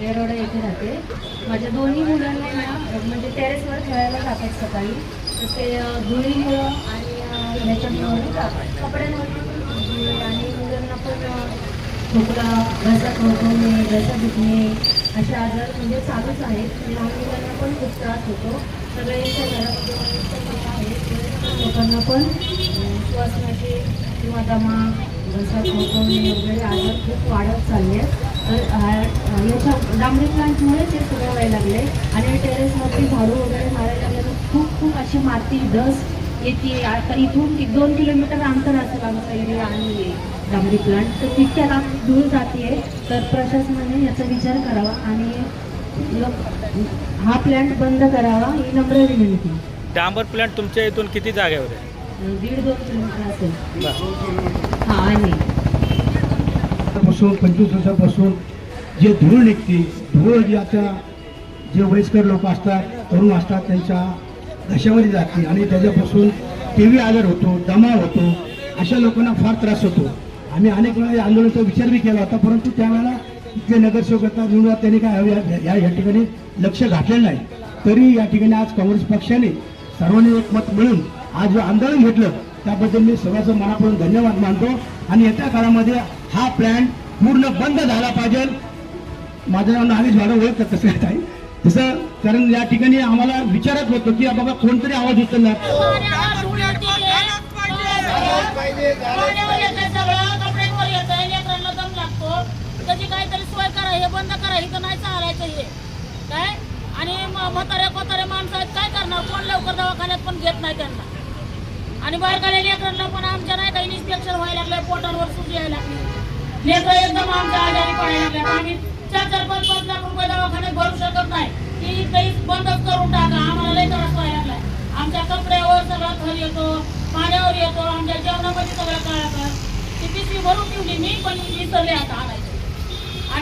येरोडा येथे राहते माझ्या दोन्ही मुलांना ना म्हणजे टेरेसवर खेळायला जातात सकाळी. तर ते धुळीमुळं आणि अ, ह्याच्यामुळं आणि मुलांना पण अ, खोकला घसा खोकवणे घसा दुखणे असे आजार म्हणजे चालूच आहेत. लहान मुलांना पण खूप त्रास होतो. सगळ्यांच्या घरामध्ये लोकांना पण श्वासनाचे किंवा दमा घसा खोकवणे वगैरे आजार खूप वाढत चालले आहेत. तर याच्या डांबरी प्लांटमुळेच हे सगळं व्हायला लागले. आणि टेरेसवरती झाडू वगैरे मारायला लागले. तर खूप खूप अशी माती दस येते. आता इथून एक दोन किलोमीटर अंतर असेल आमचा एरिया आणि डांबरी प्लांट तर तितक्या लांब दूर जाते. तर प्रशासनाने याचा विचार करावा आणि हा प्लांट बंद करावा ही नम्र विनंती. डांबर प्लांट तुमच्या इथून किती जागेवर आहे? दीड दोन किलोमीटर असेल. बरं. हा आहे. पंचवीस वर्षापासून जे धूळ निघते धूळ जी आता जे वयस्कर लोक असतात तरुण असतात त्यांच्या घशामध्ये जाते आणि त्याच्यापासून टी व्ही आजार होतो दमा होतो अशा लोकांना फार त्रास होतो. आम्ही अनेक वेळा या आंदोलनाचा विचार बी केला होता परंतु त्यावेळेला जे नगरसेवक आहेत निवडून त्यांनी काय या- या या ठिकाणी लक्ष घातलेलं नाही. तरी या ठिकाणी आज काँग्रेस पक्षाने सर्वांनी एक मत मिळून आज जे आंदोलन घेतलं त्याबद्दल मी सर्वांचं मनापासून धन्यवाद मानतो. आणि येत्या काळामध्ये हा प्लॅन पूर्ण बंद झाला पाहिजे. माझं नाव नागेश भाडं ओळखतात तसं काय आहे तसं कारण या ठिकाणी आम्हाला विचारत होतो की बाबा कोणतरी आवाज उचलणार पाण्यावर धूळ येते. पाण्यावर येतंय सगळं, कपड्यांवर येतंय, लेकरांना दम लागतो. त्याची काहीतरी सोय करा हे बंद करा इथं नाही चालायचं हे. काय? आणि म्हातारे कोतारे माणसं आहेत काय करणार? कोण लवकर दवाखान्यात पण घेत नाही त्यांना. आणि बाहेर गाड्या लेकरांना पण आमच्या नाही काही इन्स्पेक्शन व्हायला लागलं पोटांवर सुज यायला लागली. लेकर एकदम आमच्या आजारी पडायला लागल्या आम्ही चार चार पाच पाच लाख रुपये दवाखान्यात भरू शकत नाही. ती काही बंदच करून टाका. आम्हाला लई त्रास व्हायला लागलाय. आमच्या कपड्यावर सगळा थर येतो पाण्यावर येतो आमच्या जेवणामध्ये सगळं काळा ती पिशवी भरून ठेवली मी पण विसरले आता आणायची.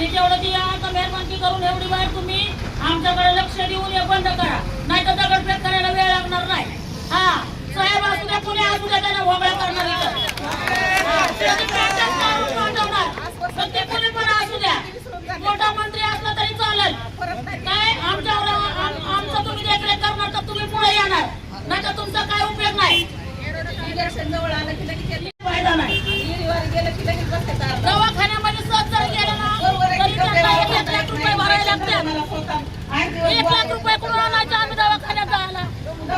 आणि तेवढं ती आता मेहरबानी करून एवढी बाहेर तुम्ही आमच्याकडे लक्ष देऊन हे बंद करा. नाही तर दगडफेक करायला वेळ लागणार नाही. हा साहेब असू द्या कुणी असू द्या त्यांना भोगळा करणार इथं. हा, त्याची practice करून पाठवणार. पण ते कुणी पण असू द्या मोठा मंत्री असला तरी चालेल काय आमच्यावर आम- आमचं तुम्ही देखरेख करणार तर तुम्ही पुढे येणार नाही तर तुमचा काय उपयोग नाही फायदा नाही दवाखान्यामध्ये सहज जर गेलं ना तरी त्यांना एक एक लाख रुपये भरायला लागतात एक लाख रुपये कुठून आणायचे आम्ही दवाखान्यात जायला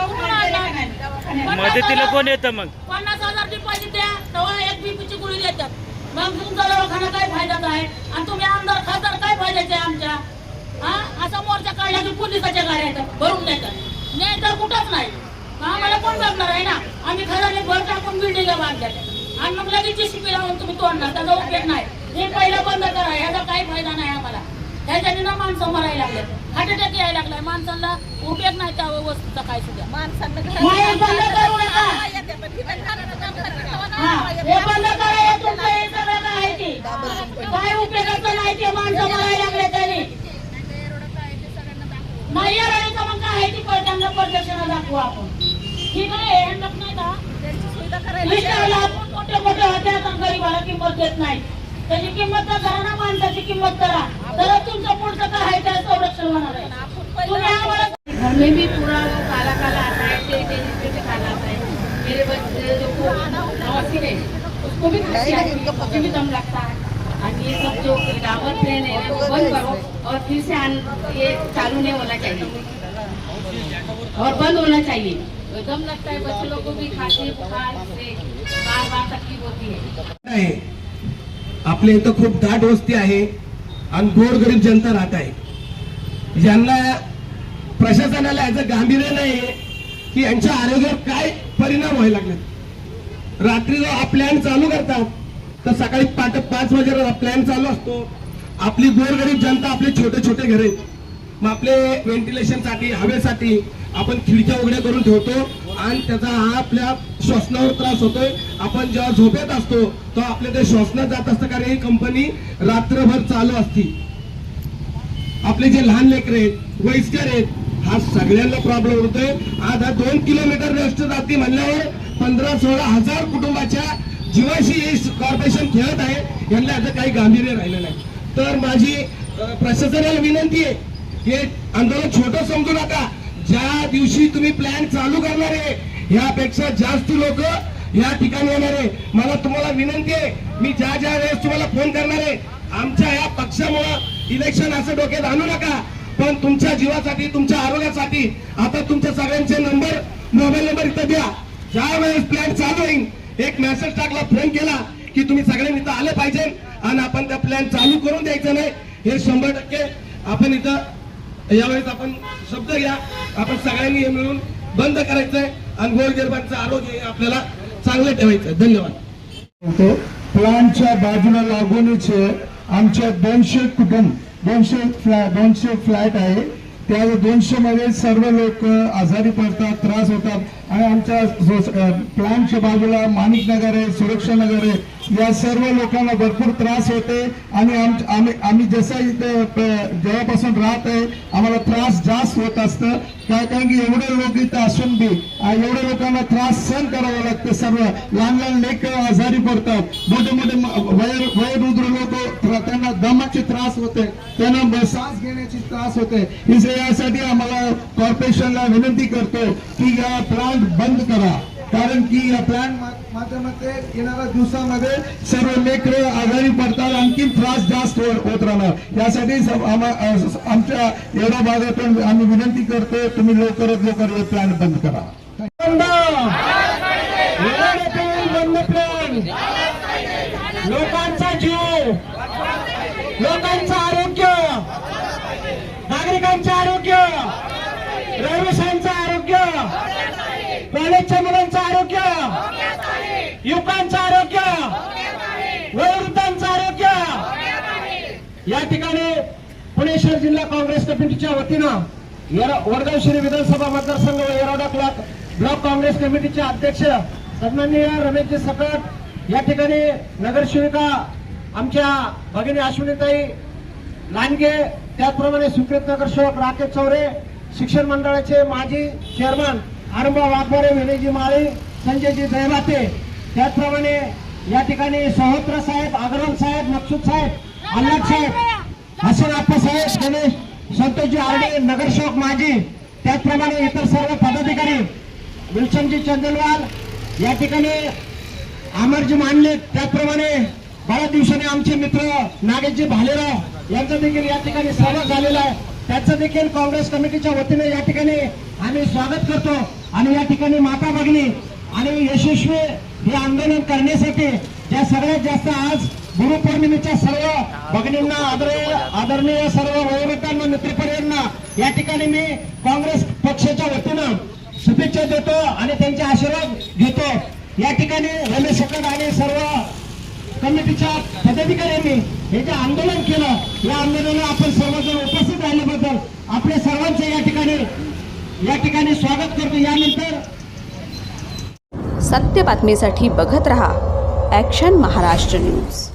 कुठून आणणार? मदतीला कोण येतं मग? पन्नास हजार डिपॉझिट द्या तेव्हा एक बीपीची गोळी देतात. मग तुमचा दवाखाना काय फायद्याचा आहे? आणि तुम्ही आमदार खासदार काय फायद्याचे आहे आमच्या? हा? असा मोर्चा काढला की पोलिसाच्या गाड्या येतात भरून देतात नाही तर कुठंच नाही. मग आम्हाला कोण बघणार आहे ना? आम्ही भर टाकून बिल्डिंग बांधल्या आणि मग लगेच जीसीपी लावून तुम्ही तोडणार त्याचा उपयोग नाही. हे पहिलं बंद करा याचा काही फायदा नाही आम्हाला. ह्याच्याने ना माणसं मरायला लागले हार्ट अटॅक यायला लागलाय. माणसांना उपयोग नाही त्या वस्तूचा काय सुद्धा. माय बंद करू नका हे बंद करा हे तुमचं हे सगळं काय ते. काय उपयोगाचं नाही ते माणसं लागले त्यांनी. नाही मग काय ती त्यांना दाखवू आपण. ठीक आहे हे नाही का? आपण मोठे मोठे गरीबाला किंमत देत नाही. त्याची किंमत तर करा ना माणसाची किंमत करा तर तुमचं पुढचं काय आहे त्याचं संरक्षण होणार आहे. तुम्ही आम्हाला भी पूरा वो काला काला आता है तेल तेल इसमें से काला आता है मेरे है उसको भी आती भी दम लगता है और ये सब जो है वो बंद करो और फिर से ये चालू नहीं. होना चाहिए और बंद होना चाहिए दम लगता है बच्चे लोग को भी खांसी बुखार से बार बार तकलीफ होती है आपल्या इथं खूप दाट वस्ती आहे आणि गोरगरीब जनता राहत आहे. ज्यांना प्रशासनाला याचं गांभीर्य नाही की यांच्या आरोग्यावर काय परिणाम व्हायला लागलेत. रात्री जो हा प्लॅन चालू करतात तर सकाळी पाठ पाच वाजेला प्लॅन चालू असतो. आपली गोरगरीब जनता आपले छोटे छोटे घरे. मग आपले व्हेंटिलेशनसाठी हवेसाठी आपण खिडक्या उघड्या करून ठेवतो. आणि त्याचा हा आपल्या श्वसनावर त्रास होतोय. आपण जेव्हा झोपेत असतो तेव्हा आपल्या ते श्वसनात जात असतं कारण ही कंपनी रात्रभर चालू असती. आपले जे लहान लेकर आहेत वयस्कर आहेत हा सगळ्यांना प्रॉब्लेम होतोय. आज हा दोन किलोमीटर रेस्ट जाती म्हणल्यावर पंधरा सोळा हजार कुटुंबाच्या जीवाशी हे कॉर्पोरेशन खेळत आहे. यांना आता काही गांभीर्य राहिलं नाही. तर माझी प्रशासनाला विनंती आहे हे आंदोलन छोटं समजू नका. ज्या दिवशी तुम्ही प्लॅन चालू करणार आहे यापेक्षा जास्त लोक या ठिकाणी येणार आहे. मला तुम्हाला विनंती आहे मी ज्या ज्या वेळेस तुम्हाला फोन करणार आहे आमच्या या पक्षामुळं इलेक्शन असं डोक्यात आणू नका. पण तुमच्या जीवासाठी तुमच्या आरोग्यासाठी आता तुमच्या सगळ्यांचे नंबर मोबाईल नंबर इथं द्या. ज्या वेळेस प्लॅन चालू होईल एक मेसेज टाकला फोन केला की तुम्ही सगळ्यांनी इथं आले पाहिजे आणि आपण त्या प्लॅन चालू करून द्यायचं नाही. हे शंभर टक्के आपण इथं यावेळेस आपण शब्द घ्या. आपण सगळ्यांनी हे मिळून बंद करायचंय आणि गोरगरिबांचं आरोग्य हे आपल्याला चांगलं ठेवायचंय. धन्यवाद. प्लॅनच्या प्लांटच्या बाजूला लागूनच आमच्या दोनशे कुटुंब दोनशे फ्लॅ दोनशे फ्लॅट आहे. त्या दोनशे मध्ये सर्व लोक आजारी पडतात त्रास होतात. आणि आमच्या प्लांटच्या बाजूला माणिक नगर आहे सुरक्षा नगर आहे या सर्व लोकांना भरपूर त्रास होते. आणि आम्ही आम्ही जसं इथं जेव्हापासून राहत आहे आम्हाला त्रास जास्त होत असतं. काय कारण की एवढे लोक इथं असून बी आ, एवढ्या लोकांना त्रास सहन करावा लागतं सर्व. लहान लहान लेक आजारी पडतात. मोठे मोठे वयर वय वयोवृद्ध लोक त्यांना त्रास होते. त्यांना श्वास घेण्याची त्रास होते. यासाठी आम्हाला कॉर्पोरेशनला विनंती करतो की या प्लांट बंद करा. कारण की या प्लॅन माध्यमामध्ये येणाऱ्या दिवसामध्ये सर्व लेकर आजारी पडतात. आणखी त्रास जास्त हो- होत राहणार. यासाठी आमच्या एवढ्या भागातून आम्ही विनंती करतो तुम्ही लवकरात लवकर हे प्लॅन बंद करा. बंद! बंद प्लॅन लोकांचा जीव लोकांचं आरोग्य नागरिकांचं आरोग्य रहिवाशांचं आरोग्य कॉलेजच्या मुलांचं आरोग्य युवकांचं आरोग्य वयोवृद्धांचं आरोग्य. या ठिकाणी पुणे शहर जिल्हा काँग्रेस कमिटीच्या वतीनं वडगाव श्री विधानसभा मतदारसंघ व येरवडा ब्लॉक ब्लॉक काँग्रेस कमिटीचे अध्यक्ष सन्माननीय रमेशजी सकट या ठिकाणी नगरसेविका आमच्या भगिनी अश्विनीताई लांडगे त्याचप्रमाणे स्वीकृत नगरसेवक राकेश चौरे शिक्षण मंडळाचे माजी चेअरमन आरंभा वाघमारे विनयजी माळी संजयजी जयभाते त्याचप्रमाणे या ठिकाणी सहोत्र साहेब अग्रवाल साहेब मकसूद साहेब अल्लाद साहेब हसन आप्पा साहेब गणेश संतोषजी आरडे नगरसेवक माजी त्याचप्रमाणे इतर सर्व पदाधिकारी विल्सनजी चंदनवाल या ठिकाणी अमरजी मांडले त्याचप्रमाणे बऱ्याच दिवसांनी आमचे मित्र नागेशजी भालेराव यांचा देखील या ठिकाणी सहभाग झालेला आहे. त्याचं देखील काँग्रेस कमिटीच्या वतीने या ठिकाणी आम्ही स्वागत करतो. आणि या ठिकाणी माता भगिनी आणि यशस्वी हे आंदोलन करण्यासाठी ज्या सगळ्यात जास्त आज गुरुपौर्णिमेच्या सर्व भगिनींना आदरणीय आदरणीय सर्व वयोगटांना मित्रपर्यांना या ठिकाणी मी काँग्रेस पक्षाच्या वतीनं शुभेच्छा देतो आणि त्यांचे आशीर्वाद घेतो. या ठिकाणी रमेश सकट आणि सर्व कमिटीच्या पदाधिकाऱ्यांनी हे जे आंदोलन केलं या आंदोलनाला आपण सर्वजण या ठिकाणी या ठिकाणी स्वागत करतो. यानंतर सत्य बातमीसाठी बघत रहा ॲक्शन महाराष्ट्र न्यूज